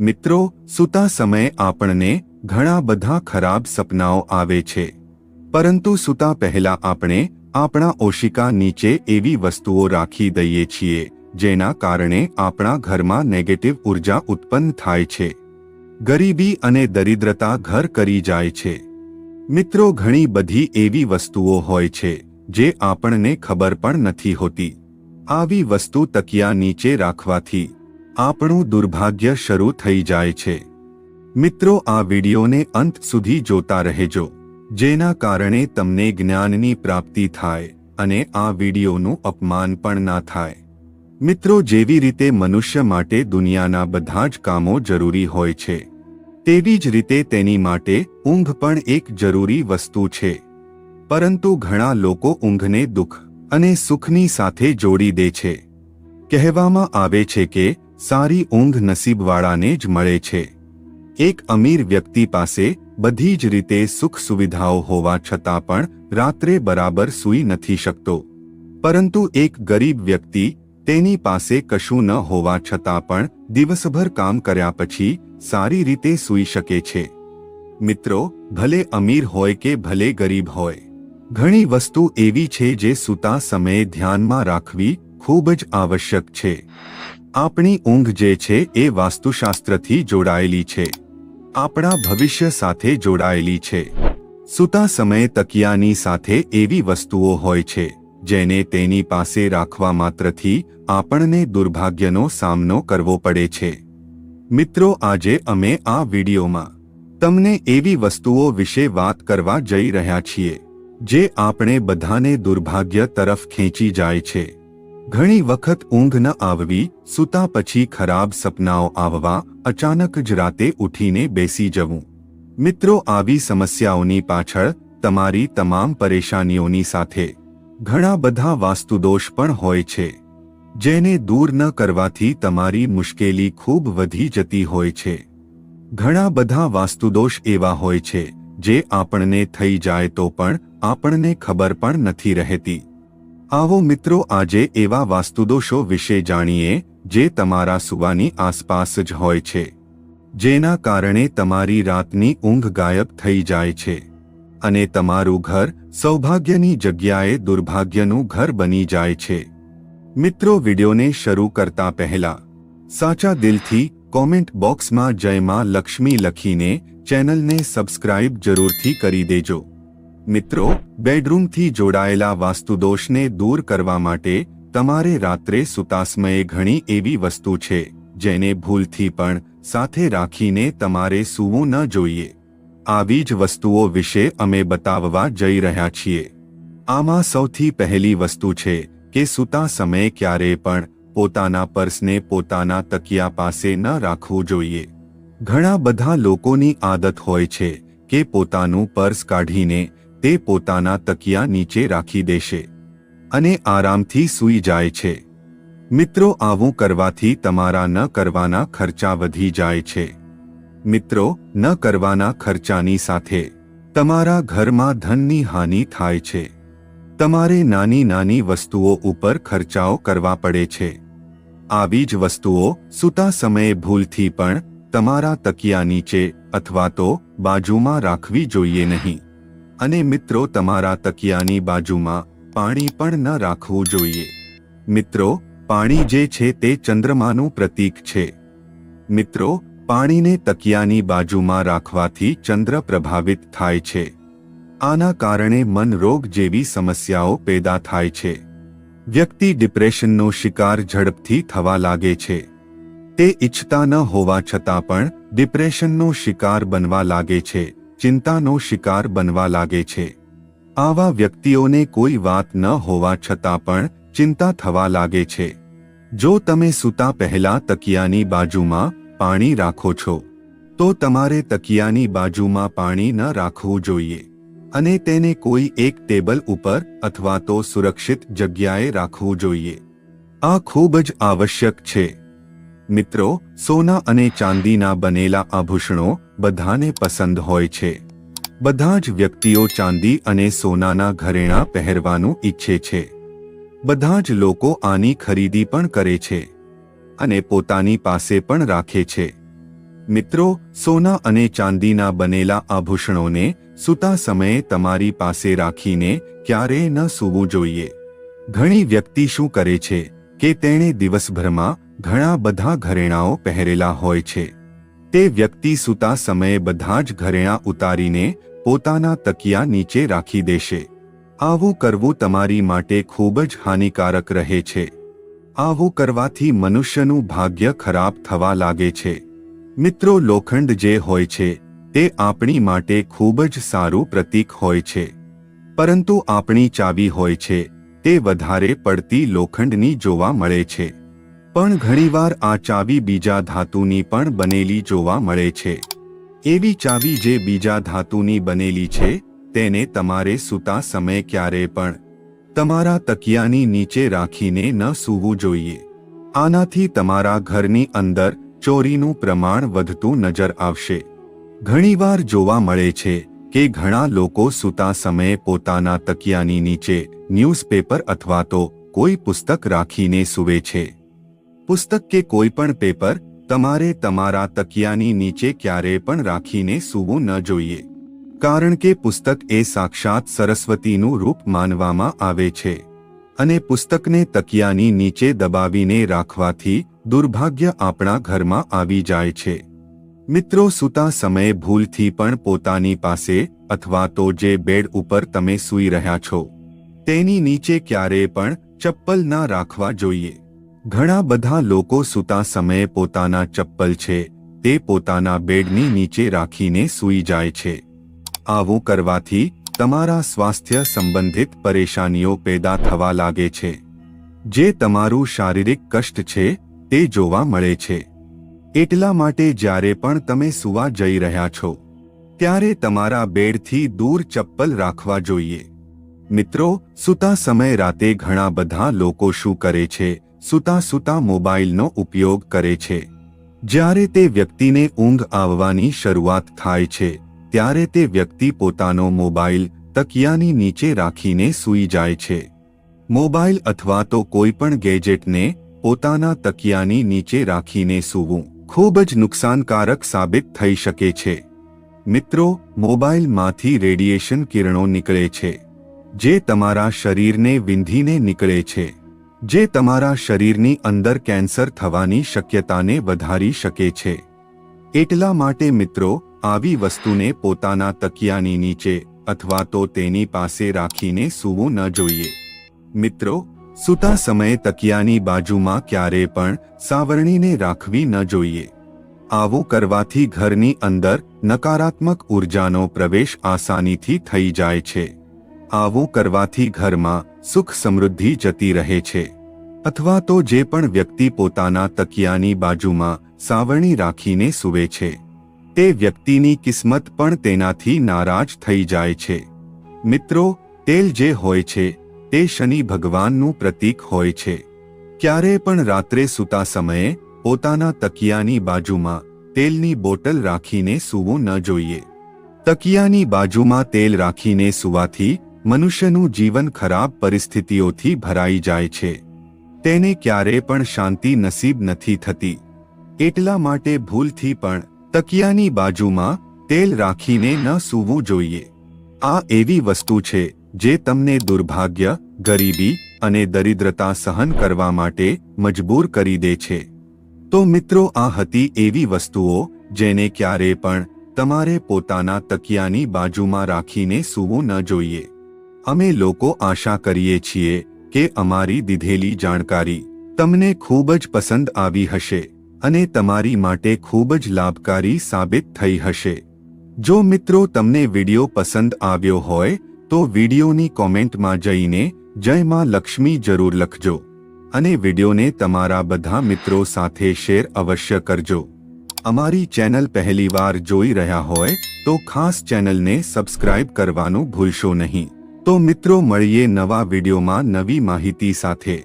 મિત્રો, સૂતા સમયે આપણને ઘણા બધા ખરાબ સપનાઓ આવે છે. પરંતુ સૂતા પહેલા આપણે આપણા ઓશિકા નીચે એવી વસ્તુઓ રાખી દઈએ છીએ, જેના કારણે આપણા ઘરમાં નેગેટિવ ઊર્જા ઉત્પન્ન થાય છે. ગરીબી અને દરિદ્રતા ઘર કરી જાય છે. મિત્રો, ઘણી બધી એવી વસ્તુઓ હોય છે, જે આપણને ખબર પણ નથી હોતી. આવી વસ્તુ તકિયા નીચે રાખવાથી આપણું દુર્ભાગ્ય શરૂ થઈ જાય છે. મિત્રો, આ વિડીયોને અંત સુધી જોતા રહેજો, જેના કારણે તમને જ્ઞાનની પ્રાપ્તિ થાય અને આ વિડીયોનું અપમાન પણ ના થાય. મિત્રો, જેવી રીતે મનુષ્ય માટે દુનિયાના બધા જ કામો જરૂરી હોય છે, તેવી જ રીતે તેની માટે ઊંઘ પણ એક જરૂરી વસ્તુ છે. પરંતુ ઘણા લોકો ઊંઘને દુઃખ અને સુખની સાથે જોડી દે છે. કહેવામાં આવે છે કે સારી ઊંઘ નસીબવાળાને જ મળે છે. એક અમીર વ્યક્તિ પાસે બધી જ રીતે સુખ સુવિધાઓ હોવા છતાં પણ રાત્રે બરાબર સૂઈ નથી શકતો. પરંતુ એક ગરીબ વ્યક્તિ તેની પાસે કશું ન હોવા છતાં પણ દિવસભર કામ કર્યા પછી સારી રીતે સૂઈ શકે છે. મિત્રો, ભલે અમીર હોય કે ભલે ગરીબ હોય, ઘણી વસ્તુ એવી છે જે સૂતા સમયે ધ્યાનમાં રાખવી ખૂબ જ આવશ્યક છે. આપણી ઊંઘ જે છે એ વાસ્તુશાસ્ત્રથી જોડાયેલી છે. આપણા ભવિષ્ય સાથે જોડાયેલી છે. સૂતા સમયે તકિયાની સાથે એવી વસ્તુઓ હોય છે, જેને તેની પાસે રાખવા માત્રથી આપણને દુર્ભાગ્યનો સામનો કરવો પડે છે. મિત્રો, આજે અમે આ વિડીયોમાં તમને એવી વસ્તુઓ વિશે વાત કરવા જઈ રહ્યા છીએ, જે આપણે બધાને દુર્ભાગ્ય તરફ ખેંચી જાય છે. ઘણી વખત ઊંઘ ન આવવી, સૂતા પછી ખરાબ સપનાઓ આવવા, અચાનક જ રાતે ઉઠીને બેસી જવું. મિત્રો, આવી સમસ્યાઓની પાછળ તમારી તમામ પરેશાનીઓની સાથે ઘણા બધા વાસ્તુદોષ પણ હોય છે. જેને દૂર ન કરવાથી તમારી મુશ્કેલી ખૂબ વધી જતી હોય છે. ઘણા બધા વાસ્તુદોષ એવા હોય છે, જે આપણને થઈ જાય તો પણ આપણને ખબર પણ નથી રહેતી. આવો મિત્રો આજે એવા વાસ્તુદોષો વિશે જાણીએ, જે તમારા સુવાની આસપાસ જ હોય છે. જેના કારણે તમારી રાતની ઊંઘ ગાયબ થઈ જાય છે. અને તમારું ઘર સૌભાગ્યની જગ્યાએ દુર્ભાગ્યનું ઘર બની જાય છે. મિત્રો વિડિયોને શરૂ કરતા પહેલા, સાચા દિલથી કોમેન્ટ બોક્સમાં જય માં લક્ષ્મી લખીને ચેનલને સબસ્ક્રાઇબ જરૂરથી કરી દેજો. મિત્રો, બેડરૂમથી જોડાયેલા વાસ્તુદોષને દૂર કરવા માટે તમારે રાત્રે સુતાસમયે ઘણી એવી વસ્તુ છે, જેને ભૂલથી પણ સાથે રાખીને તમારે સૂવું ન જોઈએ. આવી જ વસ્તુઓ વિશે અમે બતાવવા જઈ રહ્યા છીએ. આમાં સૌથી પહેલી વસ્તુ છે કે સૂતા સમયે ક્યારેય પણ પોતાના પર્સને પોતાના તકિયા પાસે ન રાખવું જોઈએ. ઘણા બધા લોકોની આદત હોય છે કે પોતાનું પર્સ કાઢીને તે પોતાના તકિયા નીચે રાખી દેશે અને આરામથી સૂઈ જાય છે. મિત્રો, આવું કરવાથી તમારા ન કરવાના ખર્ચા વધી જાય છે. મિત્રો, ન કરવાના ખર્ચાની સાથે તમારા ઘરમાં ધનની હાનિ થાય છે. તમારે નાની નાની વસ્તુઓ ઉપર ખર્ચાઓ કરવા પડે છે. આવી જ વસ્તુઓ સૂતા સમયે ભૂલથી પણ તમારા તકિયા નીચે અથવા તો બાજુમાં રાખવી જોઈએ નહીં. અને મિત્રો તમારા તકિયાની બાજુમાં પાણી પણ ન રાખવું જોઈએ. મિત્રો, પાણી જે છે તે ચંદ્રમાનું પ્રતીક છે. મિત્રો, પાણીને તકિયાની બાજુમાં રાખવાથી ચંદ્ર પ્રભાવિત થાય છે. આના કારણે મન રોગ જેવી સમસ્યાઓ પેદા થાય છે. વ્યક્તિ ડિપ્રેશનનો શિકાર ઝડપથી થવા લાગે છે. તે ઈચ્છતા ન હોવા છતાં પણ ડિપ્રેશનનો શિકાર બનવા લાગે છે. ચિંતાનો શિકાર બનવા લાગે છે. આવા વ્યક્તિઓને કોઈ વાત ન હોવા છતાં પણ ચિંતા થવા લાગે છે. જો તમે સૂતા પહેલા તકિયાની બાજુમાં પાણી રાખો છો, તો તમારે તકિયાની બાજુમાં પાણી ન રાખવું જોઈએ. અને તેને કોઈ એક ટેબલ ઉપર અથવા તો સુરક્ષિત જગ્યાએ રાખવું જોઈએ. આ ખૂબ જ આવશ્યક છે. મિત્રો, સોના અને ચાંદીના બનેલા આભૂષણો બધાને પસંદ હોય છે. બધા જ વ્યક્તિઓ ચાંદી અને સોનાના ઘરેણાં પહેરવાનું ઈચ્છે છે. બધા જ લોકો આની ખરીદી પણ કરે છે અને પોતાની પાસે પણ રાખે છે. મિત્રો, સોના અને ચાંદીના બનેલા આભૂષણોને સૂતા સમયે તમારી પાસે રાખીને ક્યારેય ન સૂવું જોઈએ. ઘણી વ્યક્તિ શું કરે છે? કે તેણે દિવસભરમાં ઘણા બધા ઘરેણાઓ પહેરેલા હોય છે. તે વ્યક્તિ સૂતા સમયે બધા જ ઘરેણાં ઉતારીને પોતાના તકિયા નીચે રાખી દેશે. આવું કરવું તમારી માટે ખૂબ જ હાનિકારક રહે છે. આવું કરવાથી મનુષ્યનું ભાગ્ય ખરાબ થવા લાગે છે. મિત્રો, લોખંડ જે હોય છે, તે આપણી માટે ખૂબ જ સારું પ્રતીક હોય છે. પરંતુ આપણી ચાવી હોય છે તે વધારે પડતી લોખંડની જોવા મળે છે. પણ ઘણીવાર આ ચાવી બીજા ધાતુની પણ બનેલી જોવા મળે છે. એવી ચાવી જે બીજા ધાતુની બનેલી છે, તેને તમારે સૂતા સમયે ક્યારે પણ તમારા તકિયાની નીચે રાખીને ન સૂવું જોઈએ. આનાથી તમારા ઘરની અંદર ચોરીનું પ્રમાણ વધતું નજર આવશે. ઘણીવાર જોવા મળે છે કે ઘણા લોકો સૂતા સમયે પોતાના તકિયાની નીચે ન્યૂઝપેપર અથવા તો કોઈ પુસ્તક રાખીને સૂવે છે. પુસ્તક કે કોઈ પણ પેપર, તમારે તમારા તકિયાની નીચે ક્યારે પણ રાખીને સૂવું ન જોઈએ. કારણ કે પુસ્તક એ સાક્ષાત સરસ્વતીનું રૂપ માનવામાં આવે છે. અને પુસ્તકને તકિયાની નીચે દબાવીને રાખવાથી દુર્ભાગ્ય આપણા ઘરમાં આવી જાય છે. મિત્રો સૂતા સમયે ભૂલથી પણ પોતાની પાસે અથવા તો જે બેડ ઉપર તમે સૂઈ રહ્યા છો, તેની નીચે ક્યારેય પણ ચપ્પલ ના રાખવા જોઈએ. ઘણા બધા લોકો સૂતા સમયે પોતાના ચપ્પલ છે, તે પોતાના બેડની નીચે રાખીને સૂઈ જાય છે. આવું કરવાથી તમારા સ્વાસ્થ્ય સંબંધિત પરેશાનીઓ પેદા થવા લાગે છે. જે તમારું શારીરિક કષ્ટ છે, તે જોવા મળે છે. એટલા માટે જ્યારે પણ તમે સૂવા જઈ રહ્યા છો, ત્યારે તમારા બેડથી દૂર ચપ્પલ રાખવા જોઈએ. મિત્રો, સૂતા સમય રાતે ઘણા બધા લોકો શું કરે છે? સૂતા સૂતા મોબાઈલનો ઉપયોગ કરે છે. જ્યારે તે વ્યક્તિને ઊંઘ આવવાની શરૂઆત થાય છે, ત્યારે તે વ્યક્તિ પોતાનો મોબાઈલ તકિયાની નીચે રાખીને સૂઈ જાય છે. મોબાઈલ અથવા તો કોઈ પણ ગેજેટને પોતાના તકિયાની નીચે રાખીને સૂવું. ખૂબ જ નુકસાનકારક સાબિત થઈ શકે છે. મિત્રો મોબાઈલમાંથી રેડિયેશન કિરણો નીકળે છે, જે તમારા શરીરને વિંધીને નીકળે છે, જે તમારા શરીરની અંદર કેન્સર થવાની શક્યતાને વધારી શકે છે. એટલા માટે મિત્રો, આવી વસ્તુને પોતાના તકિયાની નીચે અથવા તો તેની પાસે રાખીને સૂવું ન જોઈએ. મિત્રો સૂતા સમયે તકિયાની બાજુમાં ક્યારે પણ સાવરણીને રાખવી ન જોઈએ. આવું કરવાથી ઘરની અંદર નકારાત્મક ઉર્જાનો પ્રવેશ આસાનીથી થઈ જાય છે. આવું કરવાથી ઘરમાં સુખ સમૃદ્ધિ જતી રહે છે. અથવા તો જે પણ વ્યક્તિ પોતાના તકિયાની બાજુમાં સાવરણી રાખીને સૂવે છે. તે વ્યક્તિની કિસ્મત પણ તેનાથી નારાજ થઈ જાય છે. મિત્રો, તેલ જે હોય છે તે શનિ ભગવાનનું પ્રતીક હોય છે. ક્યારે પણ રાત્રે સૂતા સમયે, પોતાના તકિયાની બાજુમાં, તેલની બોટલ રાખીને સૂવું ન જોઈએ. તકિયાની બાજુમાં તેલ રાખીને સૂવાથી, મનુષ્યનું જીવન ખરાબ પરિસ્થિતિઓથી ભરાઈ જાય છે. તેને ક્યારે પણ શાંતિ નસીબ નથી થતી. એટલા માટે ભૂલથી પણ, તકિયાની બાજુમાં, તેલ રાખીને ન સૂવું જોઈએ. આ એવી વસ્તુ છે જે તમને દુર્ભાગ્ય, ગરીબી અને દરિદ્રતા સહન કરવા માટે મજબૂર કરી દે છે. તો મિત્રો, આ હતી એવી વસ્તુઓ જેને ક્યારે પણ તમારે પોતાના તકિયાની બાજુમાં રાખીને સૂવું ન જોઈએ. અમે લોકો આશા કરીએ છીએ કે અમારી દીધેલી જાણકારી તમને ખૂબ જ પસંદ આવી હશે અને તમારી માટે ખૂબ જ લાભકારી સાબિત થઈ હશે. જો મિત્રો તમને વિડિયો પસંદ આવ્યો હોય, તો વિડીયોની કોમેન્ટમાં જઈને જય માં લક્ષ્મી જરૂર લખજો. અને વિડીયોને તમારા બધા મિત્રો સાથે શેર અવશ્ય કરજો. અમારી ચેનલ પહેલીવાર જોઈ રહ્યા હોય, તો ખાસ ચેનલને સબસ્ક્રાઇબ કરવાનું ભૂલશો નહીં. તો મિત્રો મળીએ નવા વિડીયોમાં નવી માહિતી સાથે.